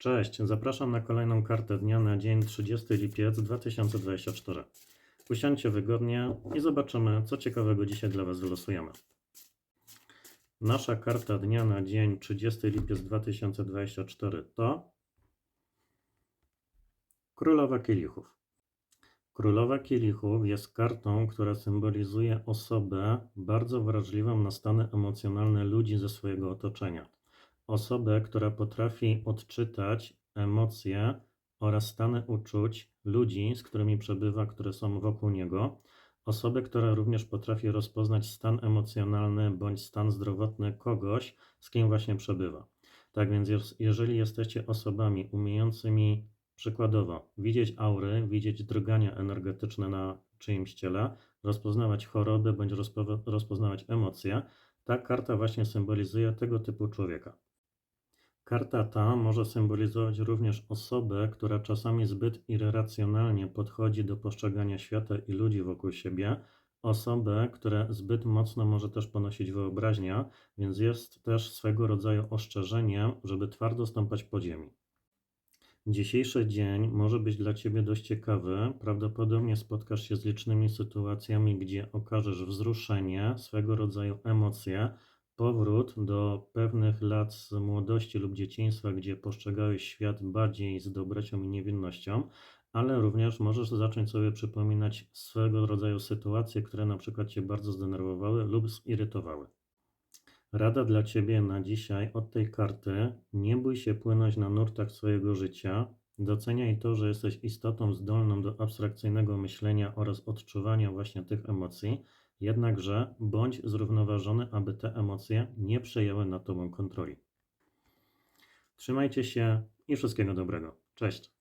Cześć, zapraszam na kolejną kartę dnia na dzień 30 lipiec 2024. Usiądźcie wygodnie i zobaczymy, co ciekawego dzisiaj dla Was wylosujemy. Nasza karta dnia na dzień 30 lipiec 2024 to Królowa Kielichów. Królowa Kielichów jest kartą, która symbolizuje osobę bardzo wrażliwą na stany emocjonalne ludzi ze swojego otoczenia osobę, która potrafi odczytać emocje oraz stany uczuć ludzi, z którymi przebywa, które są wokół niego. Osobę, która również potrafi rozpoznać stan emocjonalny bądź stan zdrowotny kogoś, z kim właśnie przebywa. Tak więc, jeżeli jesteście osobami umiejącymi przykładowo widzieć aury, widzieć drgania energetyczne na czyimś ciele, rozpoznawać choroby bądź rozpo- rozpoznawać emocje, ta karta właśnie symbolizuje tego typu człowieka. Karta ta może symbolizować również osobę, która czasami zbyt irracjonalnie podchodzi do postrzegania świata i ludzi wokół siebie, osobę, która zbyt mocno może też ponosić wyobraźnia, więc jest też swego rodzaju ostrzeżeniem, żeby twardo stąpać po ziemi. Dzisiejszy dzień może być dla Ciebie dość ciekawy. Prawdopodobnie spotkasz się z licznymi sytuacjami, gdzie okażesz wzruszenie, swego rodzaju emocje, powrót do pewnych lat z młodości lub dzieciństwa, gdzie postrzegałeś świat bardziej z dobrocią i niewinnością, ale również możesz zacząć sobie przypominać swego rodzaju sytuacje, które na przykład Cię bardzo zdenerwowały lub zirytowały. Rada dla Ciebie na dzisiaj od tej karty: nie bój się płynąć na nurtach swojego życia. Doceniaj to, że jesteś istotą zdolną do abstrakcyjnego myślenia oraz odczuwania właśnie tych emocji, jednakże bądź zrównoważony, aby te emocje nie przejęły nad Tobą kontroli. Trzymajcie się i wszystkiego dobrego. Cześć.